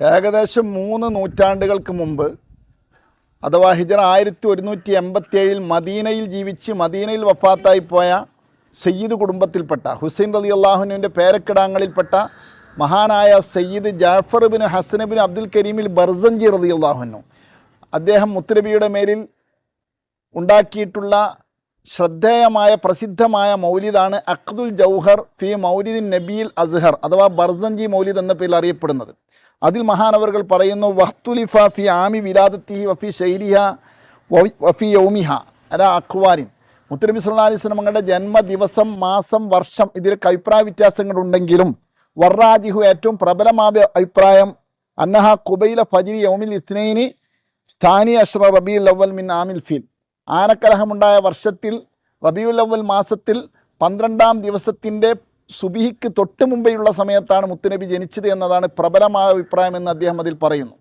ഏകദേശം മൂന്ന് നൂറ്റാണ്ടുകൾക്ക് മുമ്പ് അഥവാ ഹിജറ ആയിരത്തി ഒരുന്നൂറ്റി എൺപത്തി ഏഴിൽ മദീനയിൽ ജീവിച്ച് മദീനയിൽ വഫാത്തായി പോയ സയ്യിദ് കുടുംബത്തിൽപ്പെട്ട ഹുസൈൻ റലി അള്ളാഹുനുവിന്റെ പേരക്കിടാങ്ങളിൽപ്പെട്ട മഹാനായ Sayyid Jafar bin Hasan bin Abdul കരീമിൽ Barzanji റലി അള്ളാഹുനു അദ്ദേഹം മുത്തനബിയുടെ മേലിൽ ഉണ്ടാക്കിയിട്ടുള്ള ശ്രദ്ധേയമായ പ്രസിദ്ധമായ മൗലിദാണ് അഖ്ദുൽ ജൗഹർ ഫി മൗലിദിൻ നബീൽ അസ്ഹർ അഥവാ ബർസഞ്ചി മൗലിദ് എന്ന പേരിൽ അറിയപ്പെടുന്നത്. അതിൽ മഹാനവറുകൾ പറയുന്നു വഹ്തുലിഫ ഫി ആമി വിലാദത്തിഹി വഫി ശൈലിഹ വഫി യൗമിഹ അല അഖ്വാരിൻ മുത്തനബി സല്ലാ അലൈഹി സ്വലമങ്ങളുടെ ജന്മദിവസം മാസം വർഷം ഇതിലൊക്കെ അഭിപ്രായ വ്യത്യാസങ്ങളുണ്ടെങ്കിലും വർറാജിഹു ഏറ്റവും പ്രബലമായ അഭിപ്രായം അന്നഹ കുബൈല ഫജിരി യൗമിൽ ഇസ്നൈനി സ്ഥാനി അഷ്റ റബിയുൽ അവൽ മിൻ ആമിൽ ഫീൽ. ആനക്കലഹമുണ്ടായ വർഷത്തിൽ റബിയുൽ അവൽ മാസത്തിൽ പന്ത്രണ്ടാം ദിവസത്തിന്റെ സുബിഹിക്ക് തൊട്ട് മുമ്പെയുള്ള സമയത്താണ് മുത്തുനബി ജനിച്ചത് എന്നതാണ് പ്രബലമായ അഭിപ്രായം എന്ന് അദ്ദേഹം അതിൽ പറയുന്നു.